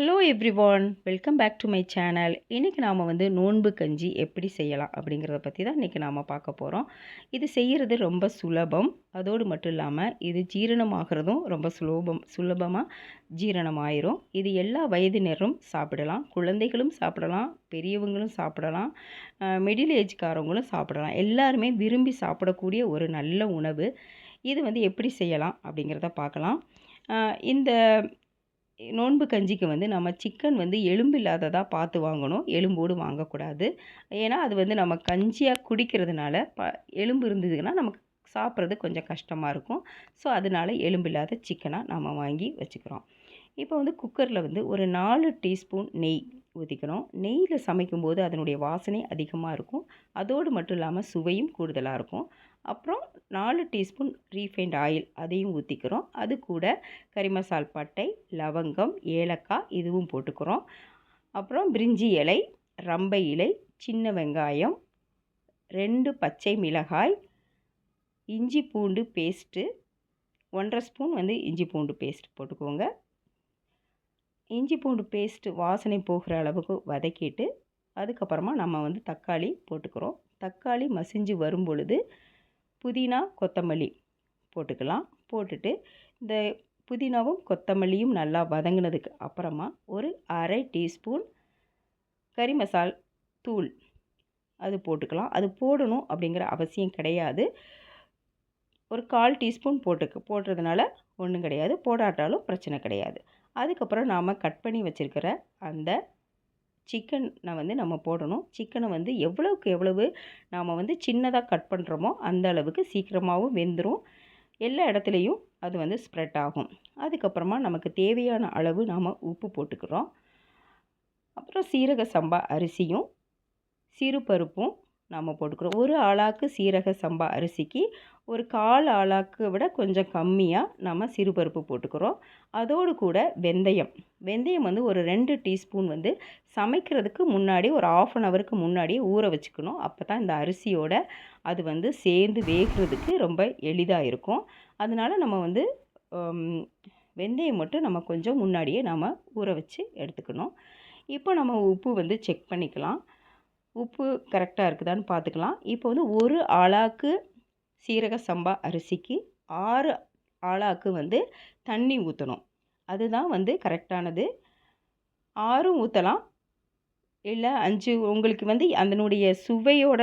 Hello everyone welcome back to my channel இன்றைக்கி நாம் வந்து நோன்பு கஞ்சி எப்படி செய்யலாம் அப்படிங்கிறத பற்றி தான் இன்றைக்கி நாம் பார்க்க போகிறோம் இது செய்கிறது ரொம்ப சுலபம். அதோடு மட்டும் இல்லாமல் இது ஜீரணமாகிறதும் ரொம்ப சுலபம் சுலபமாக ஜீரணமாயிரும். இது எல்லா வயதினரும் சாப்பிடலாம். குழந்தைகளும் சாப்பிடலாம் பெரியவங்களும் சாப்பிடலாம் மிடில் ஏஜ்காரவங்களும் சாப்பிடலாம். எல்லாருமே விரும்பி சாப்பிடக்கூடிய ஒரு நல்ல உணவு. இது வந்து எப்படி செய்யலாம் அப்படிங்கிறத பார்க்கலாம். இந்த நோன்பு கஞ்சிக்கு வந்து நம்ம சிக்கன் வந்து எலும்பு இல்லாததாக பார்த்து வாங்கணும். எலும்போடு வாங்கக்கூடாது. ஏன்னா அது வந்து நம்ம கஞ்சியாக குடிக்கிறதுனால ப எலும்பு இருந்ததுன்னா நமக்கு சாப்பிட்றது கொஞ்சம் கஷ்டமாக இருக்கும். ஸோ அதனால எலும்பு இல்லாத சிக்கனாக நம்ம வாங்கி வச்சுக்கிறோம். இப்போ வந்து குக்கரில் வந்து ஒரு நாலு டீஸ்பூன் நெய் ஊற்றிக்கணும் நெய்யில் சமைக்கும்போது அதனுடைய வாசனை அதிகமாக இருக்கும். அதோடு மட்டும் இல்லாமல் சுவையும் கூடுதலாக இருக்கும். அப்புறம் நாலு டீஸ்பூன் ரீஃபைண்ட் ஆயில் அதையும் ஊற்றிக்கிறோம் அது கூட கறி மசால் பட்டை லவங்கம் ஏலக்காய் இதுவும் போட்டுக்கிறோம். அப்புறம் பிரிஞ்சி இலை ரம்பை இலை சின்ன வெங்காயம் ரெண்டு பச்சை மிளகாய் இஞ்சி பூண்டு பேஸ்ட்டு ஒன்றரை ஸ்பூன் வந்து இஞ்சி பூண்டு பேஸ்ட் போட்டுக்கோங்க. இஞ்சி பூண்டு பேஸ்ட்டு வாசனை போகிற அளவுக்கு வதக்கிட்டு அதுக்கப்புறமா நம்ம வந்து தக்காளி போட்டுக்கிறோம். தக்காளி மசிஞ்சு வரும் பொழுது புதினா கொத்தமல்லி போட்டுக்கலாம். போட்டுட்டு இந்த புதினாவும் கொத்தமல்லியும் நல்லா வதங்கினதுக்கு அப்புறமா ஒரு அரை டீஸ்பூன் கறி மசால் தூள் அது போட்டுக்கலாம். அது போடணும் அப்படிங்கிற அவசியம் கிடையாது. ஒரு கால் டீஸ்பூன் போட்டுக்கு போடுறதுனால ஒன்றும் கிடையாது. போடாட்டாலும் பிரச்சனை கிடையாது. அதுக்கப்புறம் நாம் கட் பண்ணி வச்சுருக்கிற அந்த சிக்கனை வந்து நம்ம போடணும். சிக்கனை வந்து எவ்வளவுக்கு எவ்வளவு நாம் வந்து சின்னதாக கட் பண்ணுறோமோ அந்த அளவுக்கு சீக்கிரமாகவும் வெந்துடும் எல்லா இடத்துலையும் அது வந்து ஸ்ப்ரெட் ஆகும். அதுக்கப்புறமா நமக்கு தேவையான அளவு நாம் உப்பு போட்டுக்கிறோம். அப்புறம் சீரக சம்பா அரிசியும் சிறுபருப்பும் நாம் போட்டுக்கிறோம். ஒரு ஆளாக்கு சீரக சம்பா அரிசிக்கு ஒரு கால் ஆளாக்கு விட கொஞ்சம் கம்மியாக நம்ம சிறுபருப்பு போட்டுக்கிறோம். அதோடு கூட வெந்தயம். வெந்தயம் வந்து ஒரு ரெண்டு டீஸ்பூன் வந்து சமைக்கிறதுக்கு முன்னாடி ஒரு ஆஃப் அன் ஹவருக்கு முன்னாடியே ஊற வச்சுக்கணும். அப்போ தான் இந்த அரிசியோட அது வந்து சேர்ந்து வேகிறதுக்கு ரொம்ப எளிதாக இருக்கும். அதனால நம்ம வந்து வெந்தயம் மட்டும் நம்ம கொஞ்சம் முன்னாடியே நம்ம ஊற வச்சு எடுத்துக்கணும். இப்போ நம்ம உப்பு வந்து செக் பண்ணிக்கலாம். உப்பு கரெக்டாக இருக்குதான்னு பார்த்துக்கலாம் இப்போ வந்து ஒரு ஆளாக்கு சீரக சம்பா அரிசிக்கு ஆறு ஆளாக்கு வந்து தண்ணி ஊற்றணும் அதுதான் வந்து கரெக்டானது. ஆறும் ஊற்றலாம் இல்லை அஞ்சு உங்களுக்கு வந்து அதனுடைய சுவையோட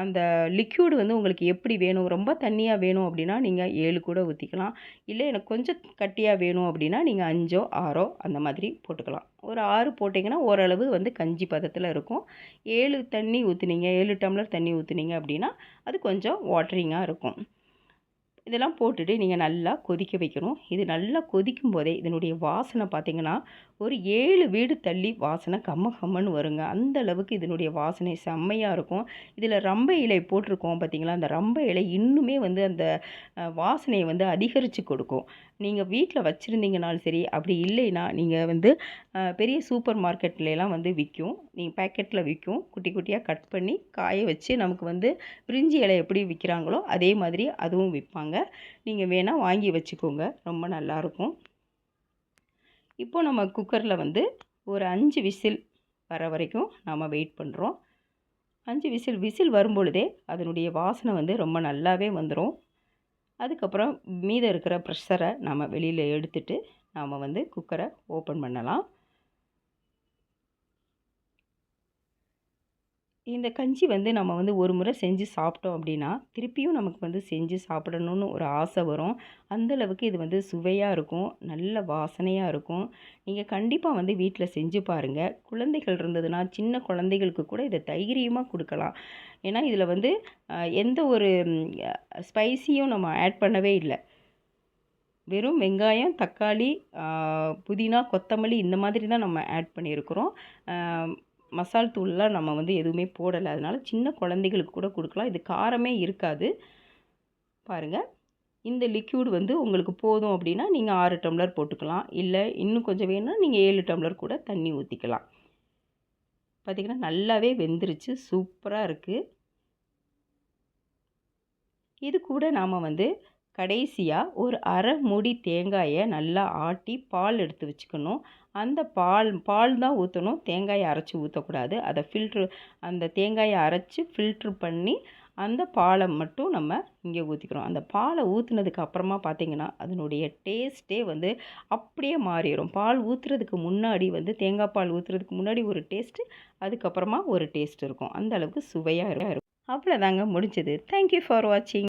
அந்த லிக்யூடு வந்து உங்களுக்கு எப்படி வேணும்? ரொம்ப தண்ணியாக வேணும் அப்படின்னா நீங்கள் ஏழு கூட ஊற்றிக்கலாம் இல்லை எனக்கு கொஞ்சம் கட்டியாக வேணும் அப்படின்னா நீங்கள் அஞ்சோ ஆறோ அந்த மாதிரி போட்டுக்கலாம். ஒரு ஆறு போட்டிங்கன்னா ஓரளவு வந்து கஞ்சி பதத்தில் இருக்கும். ஏழு தண்ணி ஊற்றுனீங்க ஏழு டம்ளர் தண்ணி ஊற்றுனீங்க அப்படின்னா அது கொஞ்சம் வாட்டரிங்காக இருக்கும். இதெல்லாம் போட்டுட்டு நீங்கள் நல்லா கொதிக்க வைக்கணும். இது நல்லா கொதிக்கும் போதே இதனுடைய வாசனை பார்த்திங்கன்னா ஒரு ஏழு வீடு தள்ளி வாசனை கம்ம கம்மன்னு வருங்க. அந்த அளவுக்கு இதனுடைய வாசனை செம்மையாக இருக்கும். இதில் ரம்ப இலை போட்டிருக்கோம் பார்த்திங்களா? அந்த ரம்ப இலை இன்னுமே வந்து அந்த வாசனையை வந்து அதிகரித்து கொடுக்கும். நீங்கள் வீட்டில் வச்சுருந்தீங்கனாலும் சரி அப்படி இல்லைன்னா நீங்கள் வந்து பெரிய சூப்பர் மார்க்கெட்லலாம் வந்து விற்கும் நீங்கள் பேக்கெட்டில் விற்கும் குட்டி குட்டியாக கட் பண்ணி காய வச்சு நமக்கு வந்து பிரிஞ்சி இலை எப்படி விற்கிறாங்களோ அதே மாதிரி அதுவும் விற்பாங்க. நீங்கள் வேணால் வாங்கி வச்சுக்கோங்க. ரொம்ப நல்லாயிருக்கும் இப்போ நம்ம குக்கரில் வந்து ஒரு அஞ்சு விசில் வர வரைக்கும் நாம் வெயிட் பண்ணுறோம் அஞ்சு விசில் விசில் வரும்பொழுதே அதனுடைய வாசனை வந்து ரொம்ப நல்லாவே வந்துடும் அதுக்கப்புறம் மீதம் இருக்கிற ப்ரெஷரை நம்ம வெளியில் எடுத்துட்டு நாம் வந்து குக்கரை ஓப்பன் பண்ணலாம். இந்த கஞ்சி வந்து நம்ம வந்து ஒரு முறை செஞ்சு சாப்பிட்டோம் அப்படின்னா திருப்பியும் நமக்கு வந்து செஞ்சு சாப்பிடணுன்னு ஒரு ஆசை வரும். அந்தளவுக்கு இது வந்து சுவையாக இருக்கும் நல்ல வாசனையாக இருக்கும். நீங்கள் கண்டிப்பாக வந்து வீட்டில் செஞ்சு பாருங்கள் குழந்தைகள் இருந்ததுன்னா சின்ன குழந்தைகளுக்கு கூட இதை தைரியமாக கொடுக்கலாம். ஏன்னா இதில் வந்து எந்த ஒரு ஸ்பைசியும் நம்ம ஆட் பண்ணவே இல்லை. வெறும் வெங்காயம் தக்காளி புதினா கொத்தமல்லி இந்த மாதிரி தான் நம்ம ஆட் பண்ணியிருக்கிறோம். மசால் தூள்லாம் நம்ம வந்து எதுவுமே போடலை. அதனால் சின்ன குழந்தைகளுக்கு கூட கொடுக்கலாம். இது காரமே இருக்காது. பாருங்கள் இந்த லிக்யூடு வந்து உங்களுக்கு போதும் அப்படின்னா நீங்கள் ஆறு டம்ளர் போட்டுக்கலாம். இல்லை இன்னும் கொஞ்சம் வேணும்னா நீங்கள் ஏழு டம்ளர் கூட தண்ணி ஊற்றிக்கலாம் பார்த்திங்கன்னா நல்லாவே வெந்துருச்சு. சூப்பராக இருக்குது இது கூட நாம் வந்து கடைசியாக ஒரு அரை மூடி தேங்காயை நல்லா ஆட்டி பால் எடுத்து வச்சுக்கணும். அந்த பால் பால் தான் ஊற்றணும் தேங்காயை அரைச்சி ஊற்றக்கூடாது அதை ஃபில்ட்ரு அந்த தேங்காயை அரைச்சி ஃபில்ட்ரு பண்ணி அந்த பாலை மட்டும் நம்ம இங்கே ஊற்றிக்கிறோம் அந்த பாலை ஊற்றுனதுக்கு அப்புறமா பார்த்திங்கன்னா அதனுடைய டேஸ்ட்டே வந்து அப்படியே மாறிடும் பால் ஊற்றுறதுக்கு முன்னாடி வந்து தேங்காய் பால் ஊற்றுறதுக்கு முன்னாடி ஒரு டேஸ்ட்டு அதுக்கப்புறமா ஒரு டேஸ்ட் இருக்கும். அந்த அளவுக்கு சுவையாக இருக்கும். அவ்வளோதாங்க முடிஞ்சது. தேங்க்யூ ஃபார் வாட்சிங்